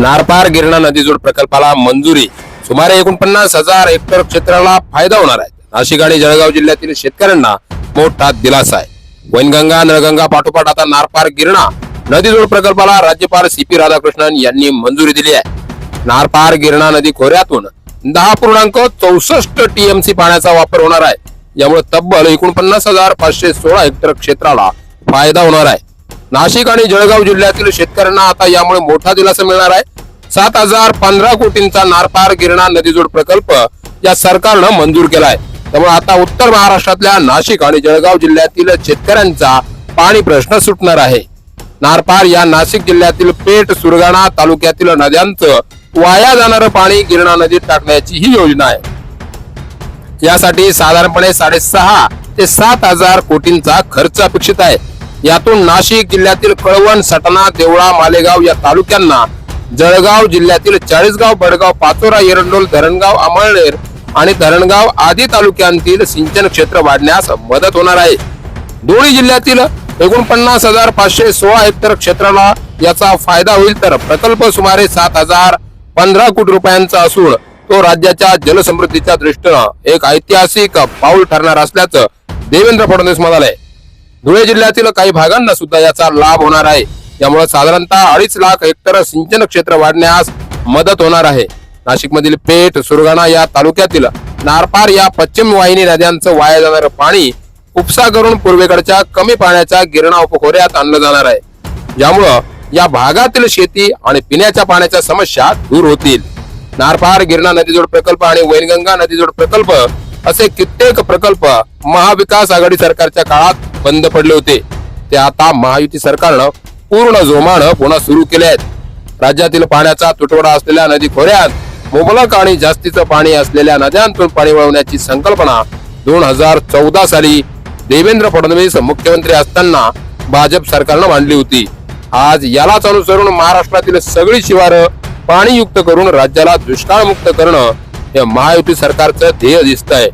नारपार गिरणा नदीजोड प्रकल्पाला मंजुरी. सुमारे एकोणपन्नास हजार हेक्टर क्षेत्राला फायदा होणार आहे. नाशिक आणि जळगाव जिल्ह्यातील शेतकऱ्यांना मोठा दिलासा आहे. वैनगंगा नळगंगा पाठोपाठ आता नारपार गिरणा नदीजोड प्रकल्पाला राज्यपाल सी पी राधाकृष्णन यांनी मंजुरी दिली आहे. नारपार गिरणा नदी खोऱ्यातून दहा पूर्णांक चौसष्ट टीएमसी पाण्याचा वापर होणार आहे. यामुळे तब्बल एकोणपन्नास हजार पाचशे सोळा हेक्टर क्षेत्राला फायदा होणार आहे. नाशिक आणि जळगाव जिल्ह्यातील शेतकऱ्यांना आता यामुळे मोठा दिलासा मिळणार आहे. सात हजार पंधरा कोटींचा नारपार गिरणा नदीजोड प्रकल्प या सरकारनं मंजूर केलाय. त्यामुळे आता उत्तर महाराष्ट्रातल्या नाशिक आणि जळगाव जिल्ह्यातील शेतकऱ्यांचा पाणी प्रश्न सुटणार आहे. नारपार या नाशिक जिल्ह्यातील पेठ सुरगाणा तालुक्यातील नद्यांचं वाया जाणारं पाणी गिरणा नदीत टाकण्याची ही योजना आहे. यासाठी साधारणपणे साडेसहा ते सात हजार कोटींचा खर्च अपेक्षित आहे. यातून नाशिक जिल्ह्यातील कळवण सटना देवळा मालेगाव या तालुक्यांना जळगाव जिल्ह्यातील चाळीसगाव बडगाव पाचोरा एरंडोल धरणगाव अमळनेर आणि धरणगाव आदी तालुक्यांतील सिंचन क्षेत्र वाढण्यास मदत होणार आहे. दोन्ही जिल्ह्यातील एकोणपन्नास हजार पाचशे सोळा हेक्टर क्षेत्राला याचा फायदा होईल तर प्रकल्प सुमारे सात हजार पंधरा कोटी रुपयांचा असून तो राज्याच्या जलसमृद्धीच्या दृष्टीनं एक ऐतिहासिक पाऊल ठरणार असल्याचं देवेंद्र फडणवीस म्हणाले. धुळे जिल्ह्यातील काही भागांना सुद्धा याचा लाभ होणार आहे. यामुळे साधारणतः अडीच लाख हेक्टर सिंचन क्षेत्र वाढण्यास मदत होणार आहे. नाशिकमधील पेठ सुरगाणा या तालुक्यातील नारपार या पश्चिम वाहिनी नद्यांचं वाया जाणारं पाणी उपसा करून पूर्वेकडच्या कमी पाण्याच्या गिरणा उपखोऱ्यात आणलं जाणार आहे. यामुळं या भागातील शेती आणि पिण्याच्या पाण्याच्या समस्या दूर होतील. नारपार गिरणा नदीजोड प्रकल्प आणि वैनगंगा नदीजोड प्रकल्प असे कित्येक प्रकल्प महाविकास आघाडी सरकारच्या काळात बंद पडले होते. ते आता महायुती सरकारनं पूर्ण जोमानं पुन्हा सुरू केले आहेत. राज्यातील पाण्याचा तुटवडा असलेल्या नदी खोऱ्यात मुबलक आणि जास्तीचं पाणी असलेल्या नद्यांतून पाणी वळवण्याची संकल्पना दोन हजार चौदा साली देवेंद्र फडणवीस मुख्यमंत्री असताना भाजप सरकारनं मांडली होती. आज यालाच अनुसरून महाराष्ट्रातील सगळी शिवारं पाणीयुक्त करून राज्याला दुष्काळमुक्त करणं हे महायुती सरकारचं ध्येय दिसत आहे